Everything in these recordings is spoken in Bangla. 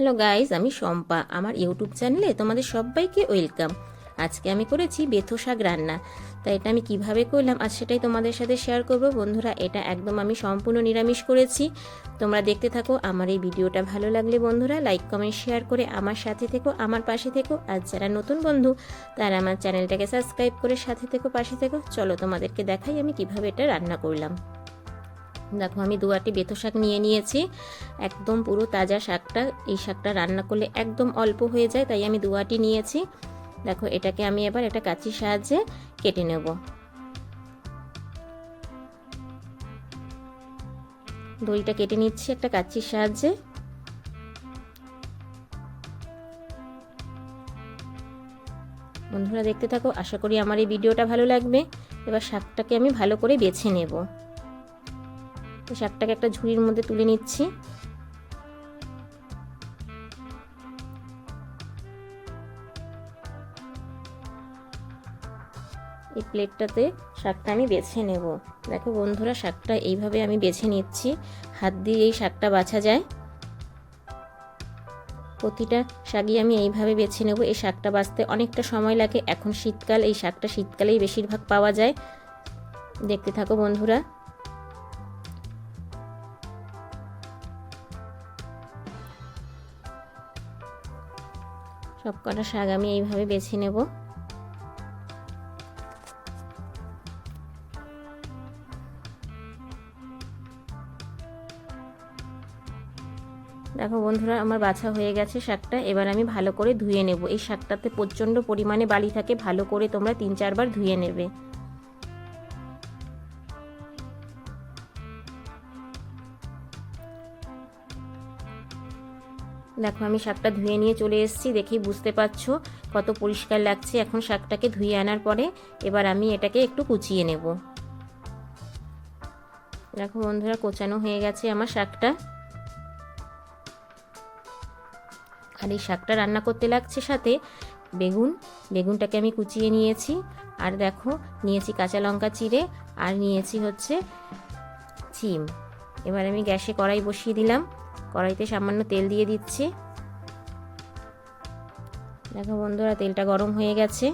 হ্যালো গাইজ আমি শম্পা। আমার ইউটিউব চ্যানেলে তোমাদের সবাইকে ওয়েলকাম আজকে আমি করেছি বেথো শাক রান্না। তাই এটা আমি কীভাবে করলাম আজ সেটাই তোমাদের সাথে শেয়ার করব। বন্ধুরা, এটা একদম আমি সম্পূর্ণ নিরামিষ করেছি। তোমরা দেখতে থাকো, আমার এই ভিডিওটা ভালো লাগলে বন্ধুরা লাইক কমেন্ট শেয়ার করে আমার সাথে থেকো, আমার পাশে থেকো। আর যারা নতুন বন্ধু, তারা আমার চ্যানেলটাকে সাবস্ক্রাইব করে সাথে থেকো, পাশে থেকো। চলো তোমাদেরকে দেখাই আমি কীভাবে এটা রান্না করলাম। দেখো, আমি দুয়াটি বেতো শাক নিয়ে নিয়েছি। একদম পুরো তাজা শাকটা, এই শাকটা রান্না করলে একদম অল্প হয়ে যায়, তাই আমি দুয়াটি নিয়েছি। দেখো, এটাকে আমি এবার একটা কাঁচির সাহায্যে কেটে নেব। দড়িটা কেটে নিচ্ছি একটা কাঁচির সাহায্যে। বন্ধুরা, দেখতে থাকো, আশা করি আমার এই ভিডিওটা ভালো লাগবে। এবার শাকটাকে আমি ভালো করে বেছে নেব। তো শাকটাকে একটা ঝুড়ির মধ্যে তুলে নিচ্ছি। এই প্লেটটাতে শাকটা আমি বেছে নেব। দেখো বন্ধুরা, শাকটা এইভাবে আমি বেছে নিচ্ছি। হাত দিয়ে এই শাকটা বাছা যায়। প্রতিটা শাকই আমি এইভাবে বেছে নেব। এই শাকটা বাছতে অনেকটা সময় লাগে। এখন শীতকাল, এই শাকটা শীতকালেই বেশিরভাগ পাওয়া যায়। দেখতে থাকো বন্ধুরা। সব কটা শাক আমি এইভাবে বেছে নেব। দেখো বন্ধুরা, আমার বাছা হয়ে গেছে শাকটা, এবার আমি ভালো করে ধুয়ে নেব। এই শাকটাতে প্রচণ্ড পরিমাণে বালি থাকে, ভালো করে তোমরা তিন চারবার ধুয়ে নেবে। দেখো, আমি শাকটা ধুয়ে নিয়ে চলে এসেছি দেখি বুঝতে পারছ কত পরিষ্কার লাগছে। এখন শাকটাকে ধুয়ে আনার পরে এবার আমি এটাকে একটু কুচিয়ে নেব। দেখো বন্ধুরা, কোচানো হয়ে গেছে আমার শাকটা। আর এই শাকটা রান্না করতে লাগছে সাথে বেগুন। বেগুনটাকে আমি কুচিয়ে নিয়েছি। আর দেখো, নিয়েছি কাঁচা লঙ্কা চিড়ে, আর নিয়েছি হচ্ছে চিম। এবার আমি গ্যাসে কড়াই বসিয়ে দিলাম। কড়াইতে সামান্য তেল দিয়ে দিচ্ছি। দেখো বন্ধুরা, তেলটা গরম হয়ে গেছে।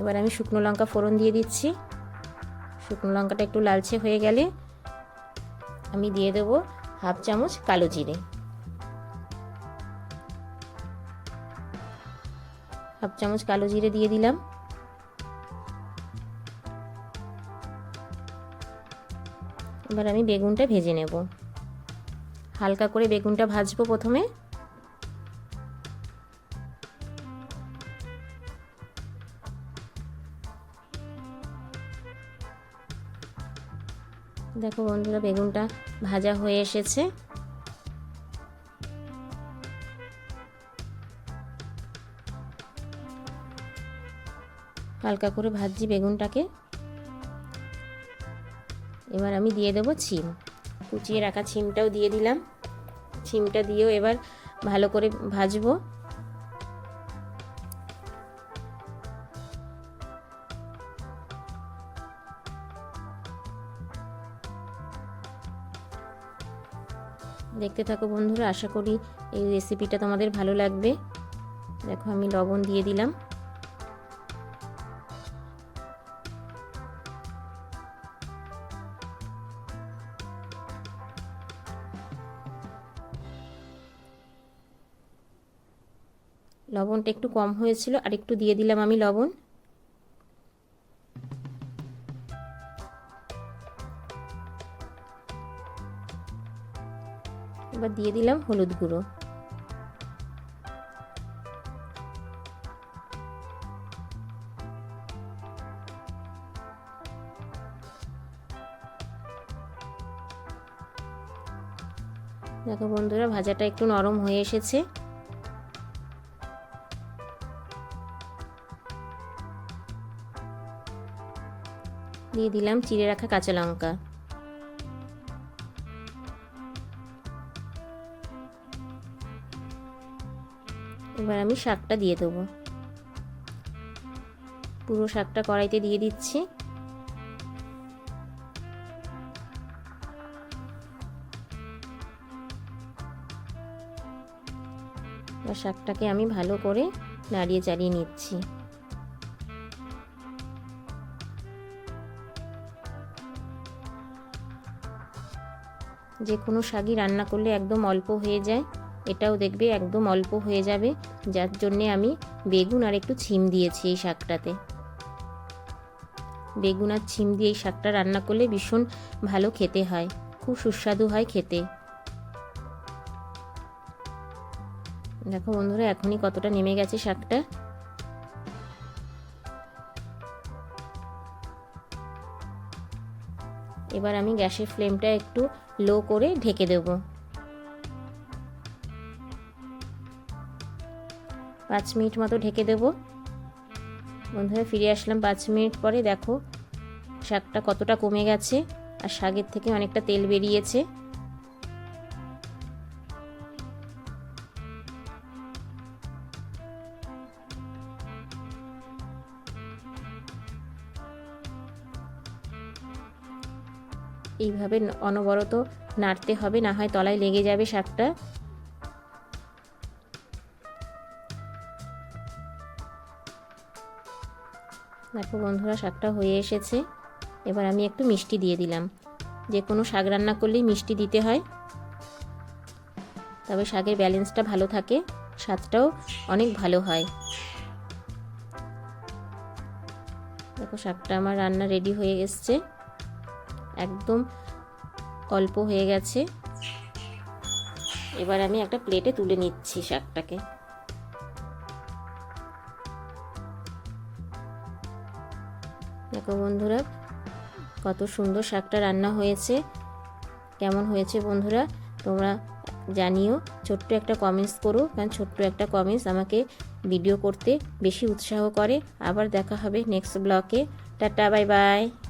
এবার আমি শুকনো লঙ্কা ফোড়ন দিয়ে দিচ্ছি। শুকনো লঙ্কাটা একটু লালচে হয়ে গেলে আমি দিয়ে দেবো হাফ চামচ কালো জিরে। হাফ চামচ কালো জিরে দিয়ে দিলাম। এবার আমি বেগুনটা ভেজে নেব। হালকা করে বেগুনটা ভাজবো প্রথমে। দেখো বন্ধুরা, বেগুনটা ভাজা হয়ে এসেছে। হালকা করে ভাজছি বেগুনটাকে। এবার আমি দিয়ে দেবো ছিম। কুচিয়ে রাখা ছিমটাও দিয়ে দিলাম। ছিমটা দিয়েও এবার ভালো করে ভাজবো। দেখতে থাকো বন্ধুরা, আশা করি এই রেসিপিটা তোমাদের ভালো লাগবে। দেখো আমি লবণ দিয়ে দিলাম। লবণটা একটু কম হয়েছিল, আর একটু দিয়ে দিলাম আমি লবণ। এবার দিয়ে দিলাম হলুদ গুঁড়ো। দেখো বন্ধুরা, ভাজাটা একটু নরম হয়ে এসেছে। দিয়ে দিলাম চিড়ে রাখা কাঁচা লঙ্কা। এবার আমি শাকটা দিয়ে দেবো। পুরো শাকটা কড়াইতে দিয়ে দিচ্ছি। শাকটাকে আমি ভালো করে নাড়িয়ে চাড়িয়ে নিচ্ছি। যে কোনো শাকই রান্না করলে একদম অল্প হয়ে যায়। এটাও দেখবে একদম অল্প হয়ে যাবে। যার জন্যে আমি বেগুন আর একটু ছিম দিয়েছি এই শাকটাতে। বেগুন আর ছিম দিয়ে এই শাকটা রান্না করলে ভীষণ ভালো খেতে হয়। খুব সুস্বাদু হয় খেতে। দেখো বন্ধুরা, এখনই কতটা নেমে গেছে শাকটা। এবার আমি গ্যাসের ফ্লেমটা একটু লো করে ঢেকে দেব। পাঁচ মিনিট মতো ঢেকে দেব। বন্ধুরা, ফিরে আসলাম পাঁচ মিনিট পরে। দেখো শাকটা কতটা কমে গেছে, আর শাকের থেকে অনেকটা তেল বেরিয়েছে। এইভাবে অনবরত নাড়তে হবে, না হয় তলায় লেগে যাবে শাকটা। দেখো বন্ধুরা, শাকটা হয়ে এসেছে। এবার আমি একটু মিষ্টি দিয়ে দিলাম। যে কোনো শাক রান্না করলেই মিষ্টি দিতে হয়। তবে শাকের ব্যালেন্সটা ভালো থাকে, স্বাদটাও অনেক ভালো হয়। দেখো, শাকটা আমার রান্না রেডি হয়ে এসছে। একদম অল্প হয়ে গেছে। এবার আমি একটা প্লেটে তুলে নিচ্ছি শাকটাকে। দেখো বন্ধুরা, কত সুন্দর শাকটা রান্না হয়েছে। কেমন হয়েছে বন্ধুরা, তোমরা জানিও। ছোট্ট একটা কমেন্টস করো, কারণ ছোট্ট একটা কমেন্টস আমাকে ভিডিও করতে বেশি উৎসাহ করে। আবার দেখা হবে নেক্সট ব্লকে টাটা বাই বাই